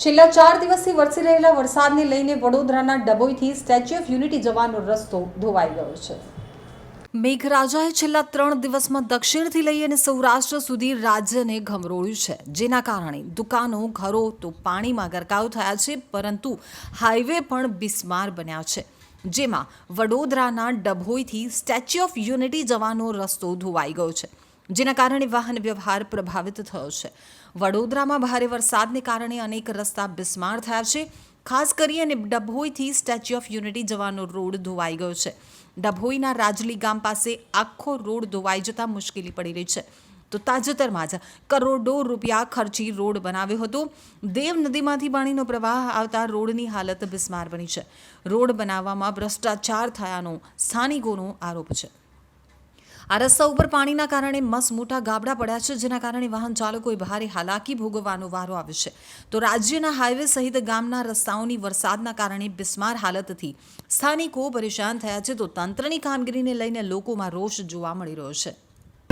છેલ્લા ચાર દિવસથી વરસી રહેલા વરસાદને લઈને વડોદરાના ડભોઈથી સ્ટેચ્યુ ઓફ યુનિટી જવાનો રસ્તો ધોવાઈ ગયો છે. મેઘરાજાએ છેલ્લા ત્રણ દિવસમાં દક્ષિણથી લઈ અને સૌરાષ્ટ્ર સુધી રાજ્યને ઘમરોળ્યું છે. જેના કારણે દુકાનો, ઘરો તો પાણીમાં ગરકાવ થયા છે, પરંતુ હાઈવે પણ બિસ્માર બન્યા છે. જેમાં વડોદરાના ડભોઈથી સ્ટેચ્યુ ઓફ યુનિટી જવાનો રસ્તો ધોવાઈ ગયો છે. જેના કારણે વાહન વ્યવહાર પ્રભાવિત થયો છે. વડોદરામાં ભારે વરસાદને કારણે અનેક રસ્તા બિસ્માર થયા છે. ખાસ કરી અને ડભોઈથી સ્ટેચ્યુ ઓફ યુનિટી જવાનો રોડ ધોવાઈ ગયો છે. ડભોઈના રાજલી ગામ પાસે આખો રોડ ધોવાઈ જતા મુશ્કેલી પડી રહી છે. તો તાજેતરમાં જ કરોડો રૂપિયા ખર્ચી રોડ બનાવ્યો હતો. દેવ નદીમાંથી પાણીનો પ્રવાહ આવતા રોડની હાલત બિસ્માર બની છે. રોડ બનાવવામાં ભ્રષ્ટાચાર થયાનો સ્થાનિકોનો આરોપ છે. આ રસ્તા ઉપર પાણીના કારણે મસ મોટા ગાબડા પડ્યા છે, જેના કારણે વાહન ચાલકોએ ભારે હાલાકી ભોગવવાનો વારો આવ્યો છે. તો રાજ્યના હાઈવે સહિત ગામના રસ્તાઓની વરસાદના કારણે બિસ્માર હાલતથી સ્થાનિકો પરેશાન થયા છે. તો તંત્રની કામગીરીને લઈને લોકોમાં રોષ જોવા મળી રહ્યો છે.